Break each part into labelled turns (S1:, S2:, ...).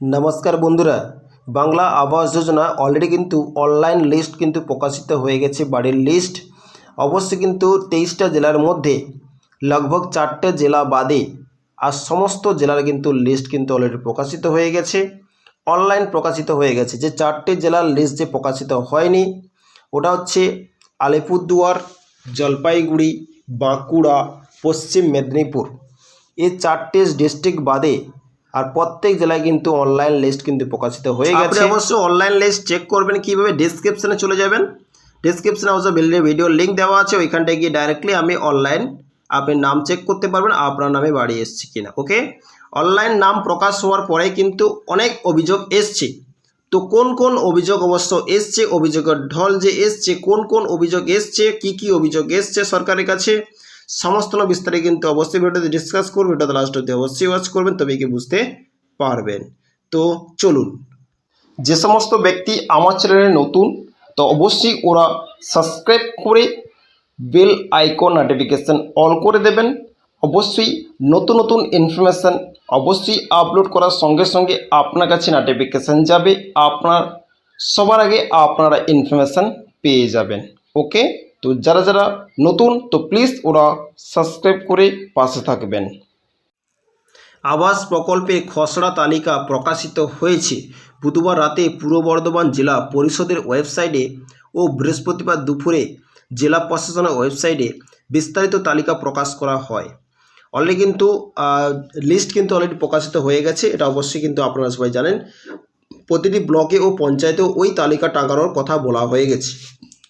S1: নমস্কার বন্ধুরা, বাংলা আবাস যোজনা অলরেডি কিন্তু অনলাইন লিস্ট কিন্তু প্রকাশিত হয়ে গেছে বাড়ির লিস্ট অবশ্যই কিন্তু তেইশটা জেলার মধ্যে লগভগ চারটে জেলা বাদে আর সমস্ত জেলার কিন্তু লিস্ট কিন্তু অলরেডি প্রকাশিত হয়ে গেছে। অনলাইন প্রকাশিত হয়ে গেছে। যে চারটে জেলার লিস্ট যে প্রকাশিত হয়নি, ওটা হচ্ছে আলিপুরদুয়ার, জলপাইগুড়ি, বাঁকুড়া, পশ্চিম মেদিনীপুর। এই চারটে ডিস্ট্রিক্ট বাদে আর প্রত্যেক জেলায় কিন্তু অনলাইন লিস্ট কিন্তু প্রকাশিত হয়ে গেছে। আপনি অবশ্যই অনলাইন লিস্ট চেক করবেন কীভাবে ডিসক্রিপশনে চলে যাবেন। ডিসক্রিপশনে অবশ্য ভিডিও লিঙ্ক দেওয়া আছে ওইখানটায় গিয়ে ডাইরেক্টলি আমি অনলাইন আপনি নাম চেক করতে পারবেন আপনার নামে বাড়ি এসছে কিনা ওকে অনলাইন নাম প্রকাশ হওয়ার পরে কিন্তু অনেক অভিযোগ এসছে। তো কোন কোন অভিযোগ অবশ্য এসছে অভিযোগের ঢল যে এসছে কোন কোন অভিযোগ এসছে কি কি অভিযোগ এসছে সরকারের কাছে সমস্ত বিস্তারে কিন্তু অবশ্যই ভিডিওতে ডিসকাস করব ভিডিওতে লাস্ট অব্দি অবশ্যই ওয়াচ করবেন, তবেই কি বুঝতে পারবেন। তো চলুন। যে সমস্ত ব্যক্তি আমার চ্যানেলে নতুন, তো অবশ্যই ওরা সাবস্ক্রাইব করে বেল আইকন নোটিফিকেশান অল করে দেবেন। অবশ্যই নতুন নতুন ইনফরমেশান অবশ্যই আপলোড করার সঙ্গে সঙ্গে আপনার কাছে নোটিফিকেশান যাবে। আপনার, সবার আগে আপনারা ইনফরমেশান পেয়ে যাবেন। ওকে তো যারা যারা নতুন, তো প্লিজ ওরা সাবস্ক্রাইব করে পাশে থাকবেন। আবাস প্রকল্পে খসড়া তালিকা প্রকাশিত হয়েছে। বুধবার রাতে পূর্ব বর্ধমান জেলা পরিষদের ওয়েবসাইটে ও বৃহস্পতিবার দুপুরে জেলা প্রশাসনের ওয়েবসাইটে বিস্তারিত তালিকা প্রকাশ করা হয়। অলরেডি কিন্তু লিস্ট কিন্তু অলরেডি প্রকাশিত হয়ে গেছে। এটা অবশ্যই কিন্তু আপনারা সবাই জানেন। প্রতিটি ব্লকে ও পঞ্চায়েতেও ওই তালিকা টাঙানোর কথা বলা হয়ে গেছে।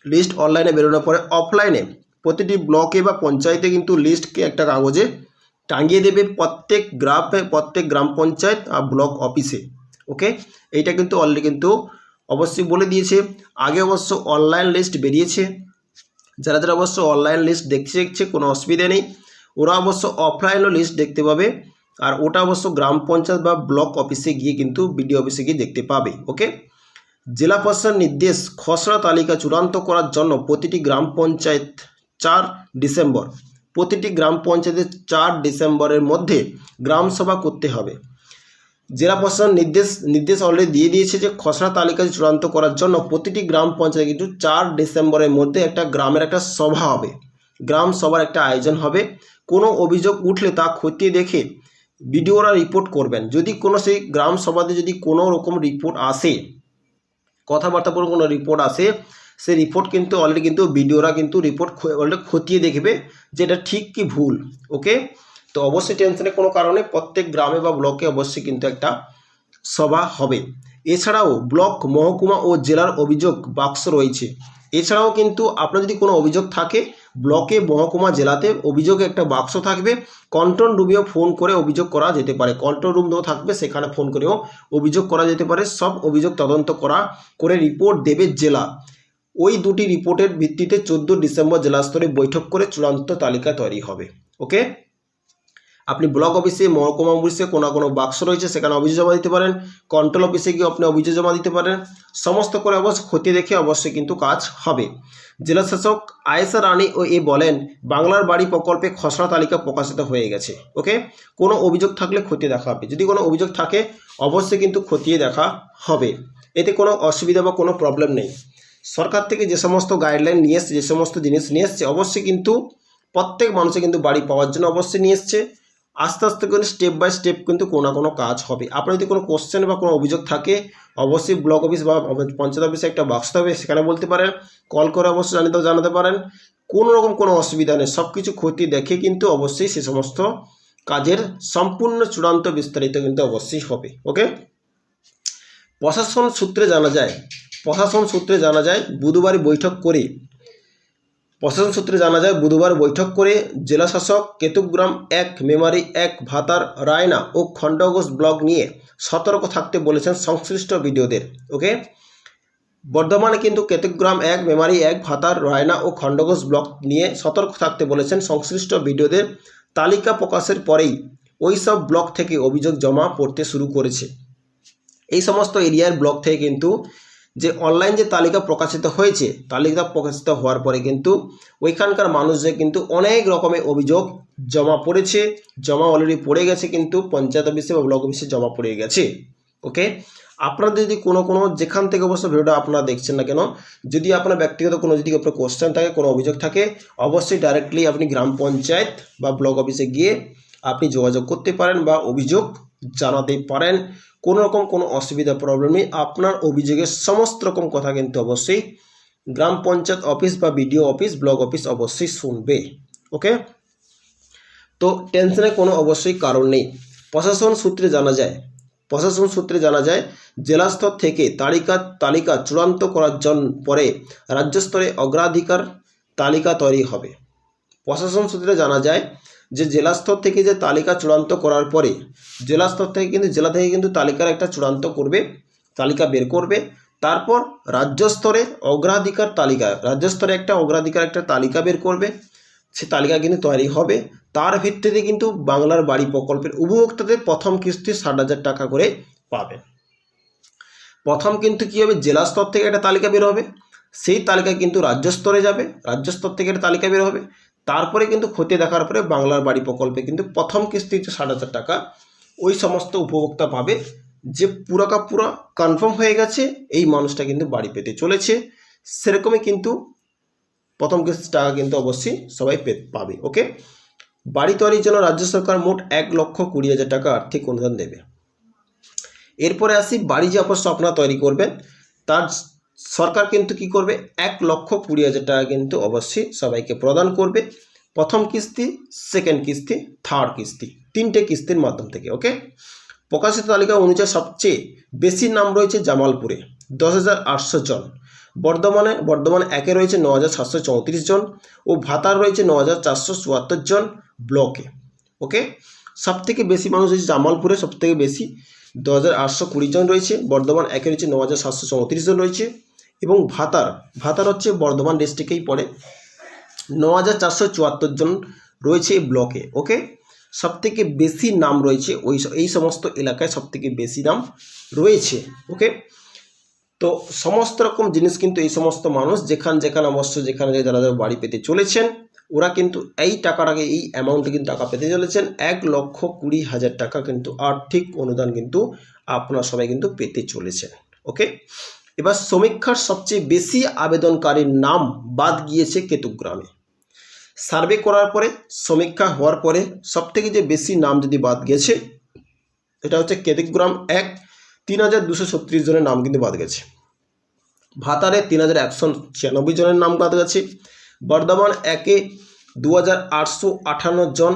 S1: লিস্ট অনলাইনে বেরোনোর পরে অফলাইনে প্রতিটি ব্লকে বা পঞ্চায়েতে কিন্তু লিস্টকে একটা কাগজে টাঙিয়ে দেবে প্রত্যেক গ্রামে, প্রত্যেক গ্রাম পঞ্চায়েত আর ব্লক অফিসে ওকে এইটা কিন্তু অলরেডি কিন্তু অবশ্যই বলে দিয়েছে। আগে অবশ্য অনলাইন লিস্ট বেরিয়েছে। যারা যারা অবশ্য অনলাইন লিস্ট দেখছে দেখছে, কোনো অসুবিধা নেই। ওরা অবশ্য অফলাইনও লিস্ট দেখতে পাবে। আর ওটা অবশ্য গ্রাম পঞ্চায়েত বা ব্লক অফিসে গিয়ে কিন্তু বিডিও অফিসে গিয়ে দেখতে পাবে ওকে জেলা প্রশাসন নির্দেশ খসড়া তালিকা চূড়ান্ত করার জন্য প্রতিটি গ্রাম পঞ্চায়েত চার ডিসেম্বর, প্রতিটি গ্রাম পঞ্চায়েতের চার ডিসেম্বরের মধ্যে গ্রাম সভা করতে হবে। জেলা প্রশাসন নির্দেশ নির্দেশ অলরেডি দিয়ে দিয়েছে যে খসড়া তালিকা চূড়ান্ত করার জন্য প্রতিটি গ্রাম পঞ্চায়েত কিন্তু চার ডিসেম্বরের মধ্যে একটা গ্রামের একটা সভা হবে। গ্রাম সভার একটা আয়োজন হবে। কোনো অভিযোগ উঠলে তা খতিয়ে দেখে বিডিওরা রিপোর্ট করবেন। যদি কোনো সেই গ্রাম সভাতে যদি কোনো রকম রিপোর্ট আসে কথাবার্তা বলে কোনো রিপোর্ট আসে সে রিপোর্ট কিন্তু অলরেডি কিন্তু বিডিওরা কিন্তু রিপোর্ট অলরেডি খতিয়ে দেখবে যে এটা ঠিক কি ভুল ওকে তো অবশ্যই টেনশনের কোনো কারণে প্রত্যেক গ্রামে বা ব্লকে অবশ্যই কিন্তু একটা সভা হবে। এছাড়াও ব্লক, মহকুমা ও জেলার অভিযোগ বাক্স রয়েছে। এছাড়াও কিন্তু আপনার যদি কোনো অভিযোগ থাকে ব্লকে মহকুমা জেলাতে অভিযোগে একটা বাক্স থাকবে। কন্ট্রোল রুমেও ফোন করে অভিযোগ করা যেতে পারে। কন্ট্রোল রুম থাকবে, সেখানে ফোন করেও অভিযোগ করা যেতে পারে। সব অভিযোগ তদন্ত করা করে রিপোর্ট দেবে জেলা। ওই দুটি রিপোর্টের ভিত্তিতে চোদ্দ ডিসেম্বর জেলা স্তরে বৈঠক করে চূড়ান্ত তালিকা তৈরি হবে। ওকে? আপনি ব্লক অফিসে মহকুমা অফিসে কোনো কোনো বাক্স রয়েছে, সেখানে অভিযোগ জমা দিতে পারেন। কন্ট্রোল অফিসে গিয়ে আপনি অভিযোগ জমা দিতে পারেন। সমস্ত করে অবশ্য ক্ষতি দেখে অবশ্যই কিন্তু কাজ হবে। জেলা শাসক আয়েসা রানী ও এ বলেন, বাংলার বাড়ি প্রকল্পে খসড়া তালিকা প্রকাশিত হয়ে গেছে ওকে কোনো অভিযোগ থাকলে খতিয়ে দেখা হবে। যদি কোনো অভিযোগ থাকে, অবশ্যই কিন্তু খতিয়ে দেখা হবে। এতে কোনো অসুবিধা বা কোনো প্রবলেম নেই। সরকার থেকে যে সমস্ত গাইডলাইন নিয়ে এসছে, যে সমস্ত জিনিস নিয়ে এসছে, অবশ্যই কিন্তু প্রত্যেক মানুষে কিন্তু বাড়ি পাওয়ার জন্য অবশ্যই নিয়ে এসছে। আস্তে আস্তে করে স্টেপ বাই স্টেপ কিন্তু কোনো না কোনো কাজ হবে। আপনার যদি কোনো কোশ্চেন বা কোনো অভিযোগ থাকে, অবশ্যই ব্লক অফিস বা পঞ্চায়েত অফিসে একটা বাক্স হবে সেখানে বলতে পারেন। কল করে অবশ্যই জানাতে জানাতে পারেন। কোনো রকম কোনো অসুবিধা নেই সব কিছু ক্ষতি দেখে কিন্তু অবশ্যই সে সমস্ত কাজের সম্পূর্ণ চূড়ান্ত বিস্তারিত কিন্তু অবশ্যই হবে ওকে প্রশাসন সূত্রে জানা যায়, প্রশাসন সূত্রে জানা যায়, বুধবার বৈঠক করে প্রশাসন সূত্রে জানা যায়, বুধবার বৈঠক করে জেলাশাসক কেতুগ্রাম এক, মেমারি এক, ভাতার, রায়না ও খণ্ডঘোষ ব্লক নিয়ে সতর্ক থাকতে বলেছেন সংশ্লিষ্ট ভিডিওদের ওকে? বর্ধমানে কিন্তু কেতুগ্রাম এক, মেমারি এক, ভাতার, রায়না ও খণ্ডঘোষ ব্লক নিয়ে সতর্ক থাকতে বলেছেন সংশ্লিষ্ট ভিডিওদের তালিকা প্রকাশের পরেই ওই সব ব্লক থেকে অভিযোগ জমা পড়তে শুরু করেছে। এই সমস্ত এরিয়ার ব্লক থেকে কিন্তু যে অনলাইন যে তালিকা প্রকাশিত হয়েছে, তালিকা প্রকাশিত হওয়ার পরে কিন্তু ওইখানকার মানুষদের কিন্তু অনেক রকমের অভিযোগ জমা পড়েছে, জমা অলরেডি পড়ে গেছে কিন্তু পঞ্চায়েত অফিসে বা ব্লক অফিসে জমা পড়ে গেছে ওকে আপনাদের যদি কোনো কোনো যেখান থেকে অবশ্য ভিডিওটা আপনারা দেখছেন না কেন, যদি আপনার ব্যক্তিগত কোনো যদি আপনার কোশ্চেন থাকে, কোনো অভিযোগ থাকে, অবশ্যই ডাইরেক্টলি আপনি গ্রাম পঞ্চায়েত বা ব্লক অফিসে গিয়ে আপনি যোগাযোগ করতে পারেন বা অভিযোগ জানাতে পারেন। কোনো রকম কোনো অসুবিধা প্রবলেম নেই। আপনার অভিযোগের সমস্ত রকম কথা কিন্তু অবশ্যই গ্রাম পঞ্চায়েত অফিস বা বিডিও অফিস, ব্লক অফিস অবশ্যই শুনবে ওকে তো টেনশনের কোনো অবশ্যই কারণ নেই। প্রশাসন সূত্রে জানা যায়, প্রশাসন সূত্রে জানা যায়, জেলা স্তর থেকে তালিকা তালিকা চূড়ান্ত করার জন্য পরে রাজ্য স্তরে অগ্রাধিকার তালিকা তৈরি হবে। প্রশাসন সূত্রে জানা যায় যে জেলা স্তর থেকে যে তালিকা চূড়ান্ত করার পরে জেলা স্তর থেকে কিন্তু, জেলা থেকে কিন্তু তালিকার একটা চূড়ান্ত করবে, তালিকা বের করবে। তারপর রাজ্য স্তরে অগ্রাধিকার তালিকা, রাজ্য স্তরে একটা অগ্রাধিকার একটা তালিকা বের করবে, সে তালিকা কিন্তু তৈরি হবে। তার ভিত্তিতে কিন্তু বাংলার বাড়ি প্রকল্পের উপভোক্তাদের প্রথম কিস্তি ষাট হাজার টাকা করে পাবে। প্রথম কিন্তু কী হবে? জেলা স্তর থেকে একটা তালিকা বের হবে। সেই তালিকা কিন্তু রাজ্য স্তরে যাবে, রাজ্য স্তর থেকে একটা তালিকা বের হবে। তারপরে কিন্তু খতিয়ে দেখার পরে বাংলার বাড়ি প্রকল্পে কিন্তু প্রথম কিস্তি হচ্ছে ষাট হাজার টাকা। ওই সমস্ত উপভোক্তা পাবে। যে পুরাকা পুরা কনফার্ম হয়ে গেছে, এই মানুষটা কিন্তু বাড়ি পেতে চলেছে। সেরকমই কিন্তু প্রথম কিস্তি টাকা কিন্তু অবশ্যই সবাই পে- পাবে ওকে বাড়ি তৈরির জন্য রাজ্য সরকার মোট এক লক্ষ কুড়ি হাজার টাকা আর্থিক অনুদান দেবে। এরপরে আসি, বাড়ি যে আপনারা তৈরি করবেন, তার সরকার কিন্তু কি করবে? এক লক্ষ কুড়ি হাজার টাকা কিন্তু অবশ্যই সবাইকে প্রদান করবে। প্রথম কিস্তি সেকেন্ড কিস্তি থার্ড কিস্তি, তিনটে কিস্তির মাধ্যম থেকে ওকে প্রকাশিত তালিকা অনুযায়ী সবচেয়ে বেশি নাম রয়েছে জামালপুরে, দশ হাজার আটশো জন। বর্ধমানে, বর্ধমান একে রয়েছে ন হাজার সাতশো চৌত্রিশ জন ও ভাতার রয়েছে ন হাজার চারশো চুয়াত্তর জন ব্লকে ওকে সব থেকে বেশি মানুষ হচ্ছে জামালপুরে সব থেকে বেশি দু হাজার আটশো কুড়ি জন রয়েছে। বর্ধমান একে রয়েছে ন হাজার সাতশো চৌত্রিশ জন রয়েছে। এবং ভাতার ভাতার হচ্ছে বর্ধমান ডিস্ট্রিক্টেই পড়ে। ন হাজার চারশো চুয়াত্তর জন রয়েছে এই ব্লকে ওকে সবথেকে বেশি নাম রয়েছে ওই এই সমস্ত এলাকায় সবথেকে বেশি নাম রয়েছে ওকে তো সমস্ত রকম জিনিস কিন্তু এই সমস্ত মানুষ যেখান যেখানে অবশ্য যেখানে যারা যারা বাড়ি পেতে চলেছেন, ওরা কিন্তু এই টাকাটাকে এই অ্যামাউন্টে কিন্তু টাকা পেতে চলেছেন। এক লক্ষ কুড়ি হাজার টাকা কিন্তু আর্থিক অনুদান কিন্তু আপনারা সবাই কিন্তু পেতে চলেছেন ওকে এবার সমীক্ষার সবচেয়ে বেশি আবেদনকারীর নাম বাদ গিয়েছে কেতুগ্রামে। সার্ভে করার পরে, সমীক্ষা হওয়ার পরে সবথেকে যে বেশি নাম যদি বাদ গেছে, এটা হচ্ছে কেতুগ্রাম এক, তিন হাজার দুশো ছত্রিশ জনের নাম কিন্তু বাদ গেছে। ভাতারে তিন হাজার একশো ছিয়ানব্বই জনের নাম বাদ গেছে। বর্ধমান একে দু হাজার আটশো আটান্ন জন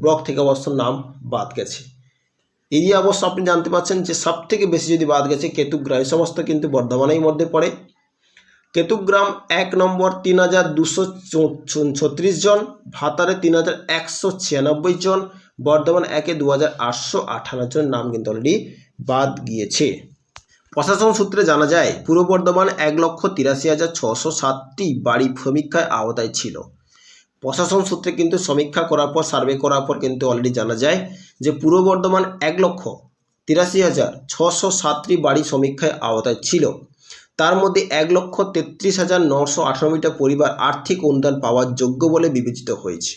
S1: ব্লক থেকে অবশ্য নাম বাদ গেছে। এরিয়া অবশ্য আপনি জানতে পারছেন যে সব থেকে বেশি যদি বাদ গেছে কেতুগ্রাম। এই সমস্ত কিন্তু বর্ধমানের মধ্যে পড়ে। কেতুগ্রাম এক নম্বর তিন হাজার দুশো ছত্রিশ জন, ভাতারে তিন হাজার একশো ছিয়ানব্বই জন, বর্ধমান একে দু হাজার আটশো আঠান্ন জন নাম কিন্তু অলরেডি বাদ গিয়েছে। প্রশাসন সূত্রে জানা যায়, পূর্ব বর্ধমান এক লক্ষ তিরাশি হাজার ছশো সাতটি বাড়ি সমীক্ষায় আওতায় ছিল। প্রশাসন সূত্রে কিন্তু সমীক্ষা করার পর সার্ভে করার পর কিন্তু অলরেডি জানা যায় যে পূর্ব বর্ধমান এক লক্ষ তিরাশি হাজার ছশো সাতটি বাড়ি সমীক্ষায় আওতায় ছিল। তার মধ্যে এক লক্ষ তেত্রিশ হাজার নশো আঠানব্বইটা পরিবার আর্থিক অনুদান পাওয়ার যোগ্য বলে বিবেচিত হয়েছে।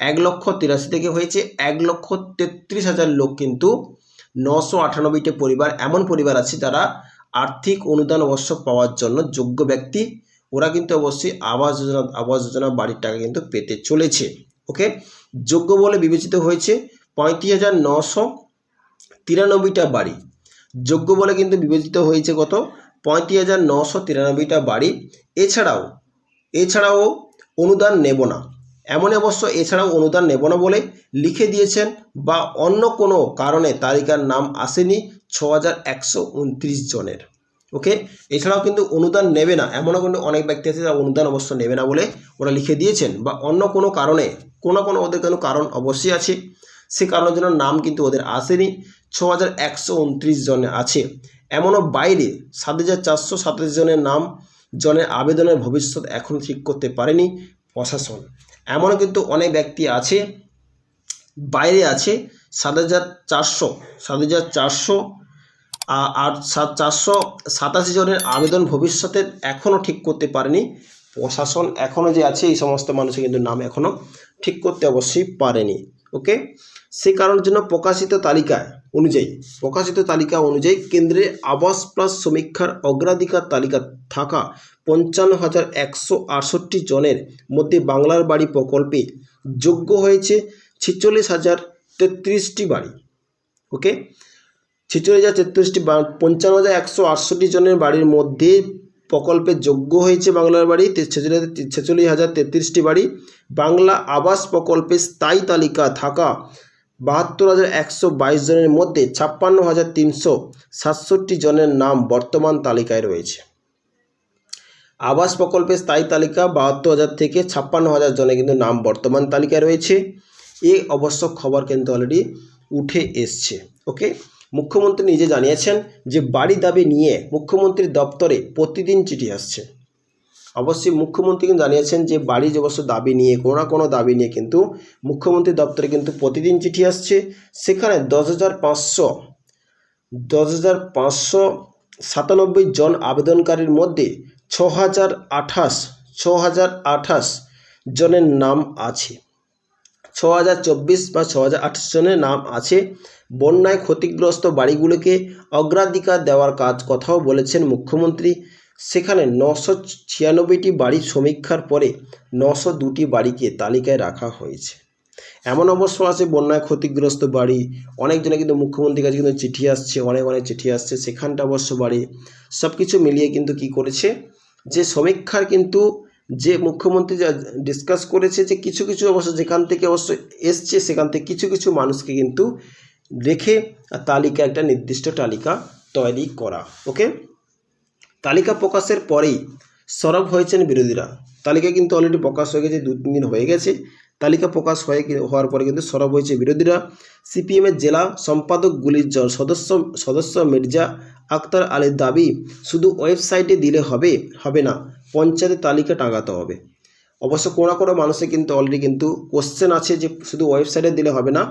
S1: এক লক্ষ তিরাশি থেকে হয়েছে, এক লক্ষ তেত্রিশ হাজার লোক কিন্তু নশো আটানব্বইটা পরিবার, এমন পরিবার আছে যারা আর্থিক অনুদান অবশ্য পাওয়ার জন্য যোগ্য ব্যক্তি। ওরা কিন্তু অবশ্যই আবাস যোজনা আবাস যোজনা বাড়ির টাকা কিন্তু পেতে চলেছে, ওকে? যোগ্য বলে বিবেচিত হয়েছে পঁয়ত্রিশ হাজার নশো তিরানব্বইটা বাড়ি। যোগ্য বলে কিন্তু বিবেচিত হয়েছে কত? পঁয়ত্রিশ হাজার নশো তিরানব্বইটা বাড়ি। এছাড়াও এছাড়াও অনুদান নেব না। এমন অবশ্য এছাড়াও অনুদান নেব না বলে লিখে দিয়েছেন বা অন্য কোনো কারণে তালিকার নাম আসেনি ছ হাজার একশো উনত্রিশ জনের। ওকে? এছাড়াও কিন্তু অনুদান নেবে না। এমনও কিন্তু অনেক ব্যক্তি আছে যারা অনুদান অবশ্য নেবে না বলে ওরা লিখে দিয়েছেন বা অন্য কোনো কারণে, কোনো কোনো ওদের কোনো কারণ অবশ্যই আছে। সে কারণের জন্য নাম কিন্তু ওদের আসেনি। ছ হাজার একশো উনত্রিশ জনে আছে। এমনও বাইরে সাত হাজার চারশো সাতাশ জনের নাম, জনের আবেদনের ভবিষ্যৎ এখনও ঠিক করতে পারেনি প্রশাসন। এমনও কিন্তু অনেক ব্যক্তি আছে, বাইরে আছে সাত হাজার চারশো সাত হাজার চারশো আর চারশো সাতাশি জনের আবেদন ভবিষ্যতে এখনও ঠিক করতে পারেনি। প্রশাসন এখনও যে আছে, এই সমস্ত মানুষের কিন্তু নাম এখনও ঠিক করতে অবশ্যই পারেনি। ওকে? সে কারণের জন্য প্রকাশিত তালিকা অনুযায়ী, প্রকাশিত তালিকা অনুযায়ী কেন্দ্রে আবাস প্লাস সমীক্ষার অগ্রাধিকার তালিকা থাকা পঞ্চান্ন হাজার একশো আটষট্টি জনের মধ্যে বাংলার বাড়ি প্রকল্পে যোগ্য হয়েছে ছেচল্লিশ হাজার তেত্রিশটি বাড়ি। ওকে? ছেচল্লিশ হাজার তেত্রিশটি পঞ্চান্ন হাজার একশো আটষট্টি জনের বাড়ির মধ্যে প্রকল্পে যোগ্য হয়েছে বাংলার বাড়ি। ছেচল্লিশ হাজার তেত্রিশটি বাড়ি। বাংলা আবাস প্রকল্পে স্থায়ী তালিকা থাকা বাহাত্তর হাজার একশো বাইশ জনের মধ্যে ছাপ্পান্ন হাজার তিনশো সাতষট্টি জনের নাম বর্তমান তালিকায় রয়েছে। আবাস প্রকল্পের স্থায়ী তালিকা বাহাত্তর হাজার থেকে ছাপ্পান্ন হাজার জনের কিন্তু নাম বর্তমান তালিকায় রয়েছে। এ অবশ্য খবর কিন্তু অলরেডি উঠে এসছে। ওকে মুখ্যমন্ত্রী নিজে জানিয়েছেন যে বাড়ি দাবি নিয়ে মুখ্যমন্ত্রীর দপ্তরে প্রতিদিন চিঠি আসছে। অবশ্যই মুখ্যমন্ত্রী কিন্তু জানিয়েছেন যে বাড়ি অবশ্য দাবি নিয়ে, কোনো না কোনো দাবি নিয়ে কিন্তু মুখ্যমন্ত্রী দপ্তরে কিন্তু প্রতিদিন চিঠি আসছে। সেখানে দশ হাজার পাঁচশো, দশ হাজার পাঁচশো সাতানব্বই জন আবেদনকারীর মধ্যে ছ হাজার আঠাশ ছ হাজার আঠাশ জনের নাম আছে। ছ বা ছ জনের নাম আছে। বন্যায় ক্ষতিগ্রস্ত বাড়িগুলোকে অগ্রাধিকার দেওয়ার কাজ কথাও বলেছেন মুখ্যমন্ত্রী। সেখানে নশো ছিয়ানব্বইটি বাড়ির সমীক্ষার পরে নশো দুটি বাড়িকে তালিকায় রাখা হয়েছে। এমন অবশ্য আছে, বন্যায় ক্ষতিগ্রস্ত বাড়ি। অনেকজনে কিন্তু মুখ্যমন্ত্রীর কাছে কিন্তু চিঠি আসছে, অনেক অনেক চিঠি আসছে। সেখানটা অবশ্য বাড়ি। সব কিছু মিলিয়ে কিন্তু কি করেছে? যে সমীক্ষার কিন্তু যে মুখ্যমন্ত্রী যা ডিসকাস করেছে যে কিছু কিছু অবশ্য যেখান থেকে অবশ্য এসছে, সেখান থেকে কিছু কিছু মানুষকে কিন্তু রেখে তালিকা একটা নির্দিষ্ট তালিকা তৈরি করা ওকে তালিকা প্রকাশের পরেই সরব হয়েছেন বিরোধীরা। তালিকা কিন্তু অলরেডি প্রকাশ হয়ে গেছে দু তিন দিন হয়ে গেছে। তালিকা প্রকাশ হয়ে হওয়ার পরে কিন্তু সরব হয়েছে বিরোধীরা। সিপিএমের জেলা সম্পাদকগুলির সদস্য সদস্য মির্জা আক্তার আলীর দাবি, শুধু ওয়েবসাইটে দিলে হবে হবে না। পঞ্চায়েতের তালিকা টাঙাতে হবে। অবশ্য কোনো কোনো মানুষের কিন্তু অলরেডি কিন্তু কোশ্চেন আছে যে শুধু ওয়েবসাইটে দিলে হবে না,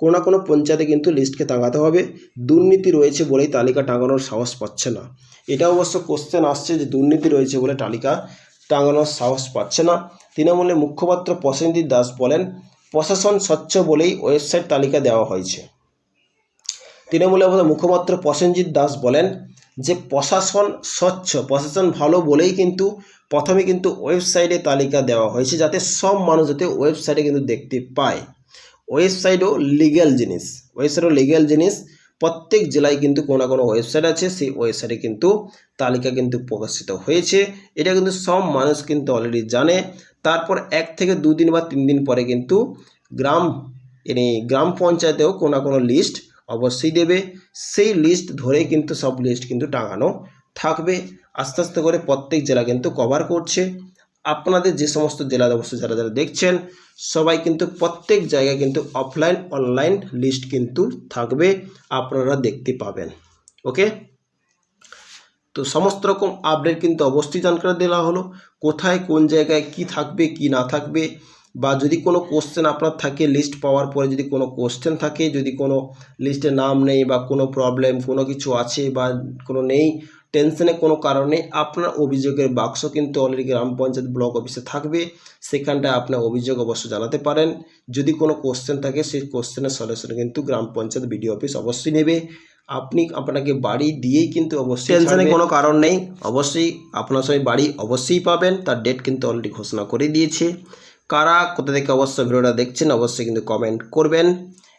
S1: কোনো না কোনো পঞ্চায়েতে কিন্তু লিস্টকে টাঙাতে হবে। দুর্নীতি রয়েছে বলেই তালিকা টাঙানোর সাহস পাচ্ছে না। এটা অবশ্য কোশ্চেন আসছে যে দুর্নীতি রয়েছে বলে তালিকা টাঙানোর সাহস পাচ্ছে না। তৃণমূলের মুখপাত্র প্রসেনজিৎ দাস বলেন, প্রশাসন স্বচ্ছ বলেই ওয়েবসাইট তালিকা দেওয়া হয়েছে। তৃণমূলের মুখপাত্র প্রসেনজিৎ দাস বলেন যে প্রশাসন স্বচ্ছ, প্রশাসন ভালো বলেই কিন্তু প্রথমে কিন্তু ওয়েবসাইটে তালিকা দেওয়া হয়েছে যাতে সব মানুষ যাতে ওয়েবসাইটে কিন্তু দেখতে পায়। ওয়েবসাইটও লিগ্যাল জিনিস। ওয়েবসাইটও লিগ্যাল জিনিস। প্রত্যেক জেলায় কিন্তু কোনো না কোনো ওয়েবসাইট আছে। সেই ওয়েবসাইটে কিন্তু তালিকা কিন্তু প্রকাশিত হয়েছে। এটা কিন্তু সব মানুষ কিন্তু অলরেডি জানে। তারপর এক থেকে দুদিন বা তিন দিন পরে কিন্তু গ্রাম মানে গ্রাম পঞ্চায়েতেও কোনো না কোনো লিস্ট অবশ্যই দেবে। সেই লিস্ট ধরেই কিন্তু সব লিস্ট কিন্তু টাঙানো থাকবে। আস্তে আস্তে করে প্রত্যেক জেলা কিন্তু কভার করছে। আপনাদের যে সমস্ত জেলা অবশ্য যারা যারা দেখছেন, সবাই কিন্তু প্রত্যেক জায়গায় কিন্তু অফলাইন অনলাইন লিস্ট কিন্তু থাকবে। আপনারা দেখতে পাবেন। ওকে তো সমস্ত রকম আপডেট কিন্তু অবশ্যই জানকারি দেওয়া হলো। কোথায় কোন জায়গায় কি থাকবে, কি না থাকবে বা যদি কোনো কোশ্চেন আপনার থাকে লিস্ট পাওয়ার পরে যদি কোনো কোশ্চেন থাকে যদি কোনো লিস্টে নাম নেই বা কোনো প্রবলেম কোনো কিছু আছে বা কোনো নেই টেনশনে কোনো কারণে আপনার অভিযোগের বাক্স কিন্তু অলরেডি গ্রাম পঞ্চায়েত ব্লক অফিসে থাকবে। সেখানটায় আপনার অভিযোগ অবশ্য জানাতে পারেন। যদি কোনো কোশ্চেন থাকে সেই কোশ্চেনের সলিউশন কিন্তু গ্রাম পঞ্চায়েত বিডিও অফিস অবশ্যই নেবে। আপনি আপনাকে বাড়ি দিয়েই কিন্তু অবশ্যই টেনশনে কোনো কারণ নেই। অবশ্যই আপনার সবাই বাড়ি অবশ্যই পাবেন। তার ডেট কিন্তু অলরেডি ঘোষণা করে দিয়েছে। কারা, কোথা থেকে অবশ্য ভিডিওটা দেখছেন, অবশ্যই কিন্তু কমেন্ট করবেন।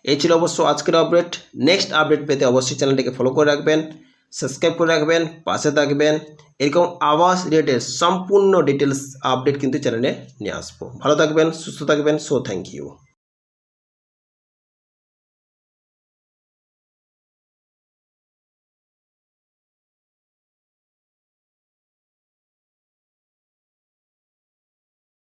S1: এই ছিল অবশ্য আজকের আপডেট নেক্সট আপডেট পেতে অবশ্যই চ্যানেলটিকে ফলো করে রাখবেন সাবস্ক্রাইব করে রাখবেন, পাশে থাকবেন। এরকম আবাস রিলেটেড সম্পূর্ণ ডিটেলস আপডেট কিন্তু চ্যানেলে নিয়ে আসব। ভালো থাকবেন, সুস্থ থাকবেন সো থ্যাংক ইউ